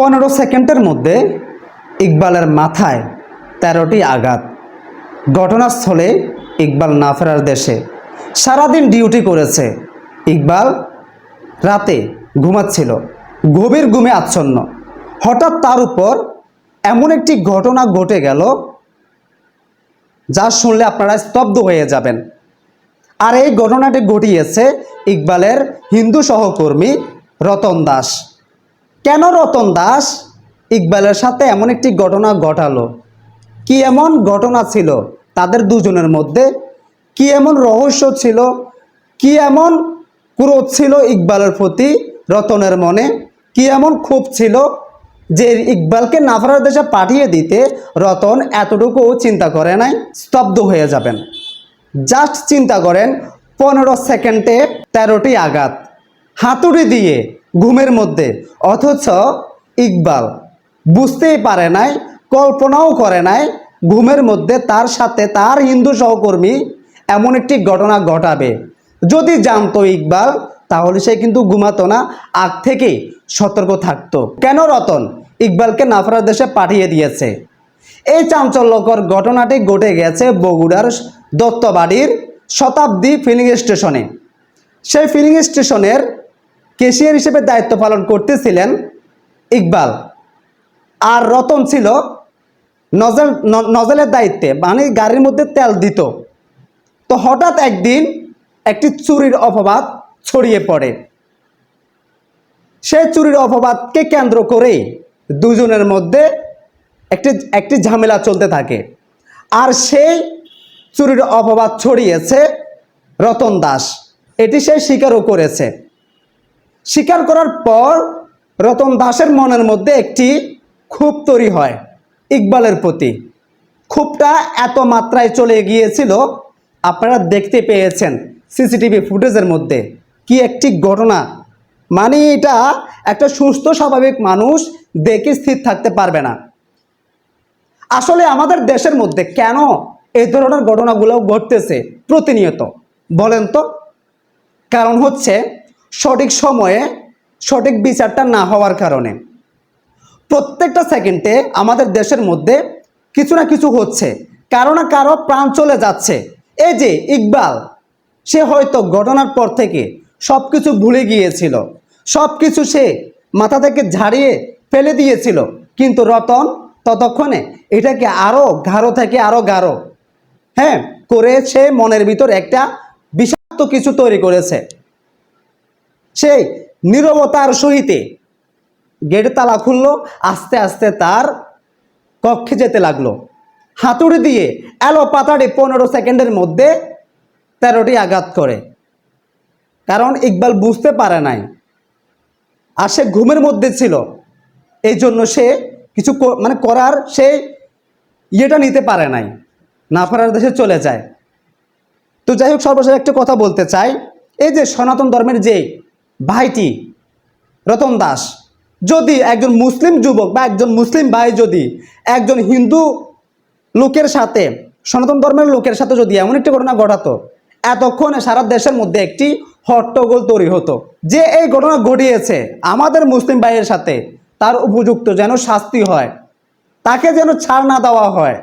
পনেরো সেকেন্ডের মধ্যে ইকবালের মাথায় তেরোটি আঘাত। ঘটনাস্থলে ইকবাল না ফেরার দেশে। সারাদিন ডিউটি করেছে। ইকবাল রাতে ঘুমাচ্ছিল। গভীর ঘুমে আচ্ছন্ন। হঠাৎ তার উপর এমন একটি ঘটনা ঘটে গেল, যা শুনলে আপনারা স্তব্ধ হয়ে যাবেন। আর এই ঘটনাটি ঘটিয়েছে ইকবালের হিন্দু সহকর্মী রতন দাস। কেন রতন দাস? ইকবালের সাথে এমন একটি ঘটনা ঘটালো। কি এমন ঘটনা ছিল তাদের দুজনের মধ্যে? কি এমন রহস্য ছিল? কি এমন ক্রোধ ছিল ইকবালের প্রতি রতনের মনে? কি এমন ক্ষোভ ছিল যে ইকবালকে নাফরার দেশে পাঠিয়ে দিতে রতন এতটুকু চিন্তা করে নাই? স্তব্ধ হয়ে যাবেন। জাস্ট চিন্তা করেন, পনেরো সেকেন্ডে তেরোটি আঘাত। হাতুড়ি দিয়ে ঘুমের মধ্যে, অথচ ইকবাল বুঝতেই পারে নাই, কল্পনাও করে নাই ঘুমের মধ্যে তার সাথে তার হিন্দু সহকর্মী এমন একটি ঘটনা ঘটাবে। যদি জানতো ইকবাল, তাহলে সে কিন্তু ঘুমাতো না, আগ থেকেই সতর্ক থাকতো। কেন রতন? ইকবালকে নাফরার দেশে পাঠিয়ে দিয়েছে। এই চাঞ্চল্যকর ঘটনাটি ঘটে গেছে বগুড়ার দত্তবাড়ির শতাব্দী ফিলিং স্টেশনে। সেই ফিলিং স্টেশনের কেশিয়ার হিসেবে দায়িত্ব পালন করতেছিলেন ইকবাল। আর রতন ছিল নজল নজলের দায়িত্বে মানে গাড়ির মধ্যে তেল দিত। তো হঠাৎ একদিন একটি চুরির অপবাদ ছড়িয়ে পড়ে। সেই চুরির অপবাদকে কেন্দ্র করেই দুজনের মধ্যে একটি একটি ঝামেলা চলতে থাকে। আর সেই চুরির অপবাদ ছড়িয়েছে রতন দাস। এটি সে স্বীকারও করেছে। স্বীকার করার পর রতন দাসের মনের মধ্যে একটি ক্ষোভ তৈরি হয় ইকবালের প্রতি। ক্ষোভটা এত মাত্রায় চলে গিয়েছিল, আপনারা দেখতে পেয়েছেন সিসিটিভি ফুটেজের মধ্যে কি একটি ঘটনা। মানে এটা একটা সুস্থ, স্বাভাবিক মানুষ দেখে স্থির থাকতে পারবে না। আসলে আমাদের দেশের মধ্যে কেন এই ধরনের ঘটনাগুলো ঘটতেছে প্রতিনিয়ত, বলেন তো? কারণ হচ্ছে সঠিক সময়ে সঠিক বিচারটা না হওয়ার কারণে। প্রত্যেকটা সেকেন্ডে আমাদের দেশের মধ্যে কিছু না কিছু হচ্ছে। কারও না কারও প্রাণ চলে যাচ্ছে। এই যে ইকবাল, সে হয়তো ঘটনার পর থেকে সব কিছু ভুলে গিয়েছিল। সব কিছু সে মাথা থেকে ঝাড়িয়ে ফেলে দিয়েছিল। কিন্তু রতন ততক্ষণে এটাকে আরও গাঢ় থেকে আরও গাঢ় হ্যাঁ করে সে মনের ভিতর একটা বিষাক্ত কিছু তৈরি করেছে। সেই নীরবতার সহিতে গেট তালা খুললো, আস্তে আস্তে তার কক্ষে যেতে লাগল। হাতুড়ি দিয়ে এলো পাতাড়ি পনেরো সেকেন্ডের মধ্যে তেরোটি আঘাত করে। কারণ ইকবাল বুঝতে পারে নাই। আর সে ঘুমের মধ্যে ছিল। এই জন্য সে কিছু মানে করার সে ইয়েটা নিতে পারে নাই। না পারার দেশে চলে যায়। তো যাই হোক, সর্বশেষ একটা কথা বলতে চাই। এই যে সনাতন ধর্মের যে ভাইটি রতন দাস। যদি একজন মুসলিম যুবক বা একজন মুসলিম ভাই যদি একজন হিন্দু লোকের সাথে, সনাতন ধর্মের লোকের সাথে যদি এমন একটি ঘটনা ঘটাতো, এতক্ষণে সারা দেশের মধ্যে একটি হট্টগোল তৈরি হতো। যে এই ঘটনা ঘটিয়েছে আমাদের মুসলিম ভাইয়ের সাথে, তার উপযুক্ত যেন শাস্তি হয়, তাকে যেন ছাড় না দেওয়া হয়।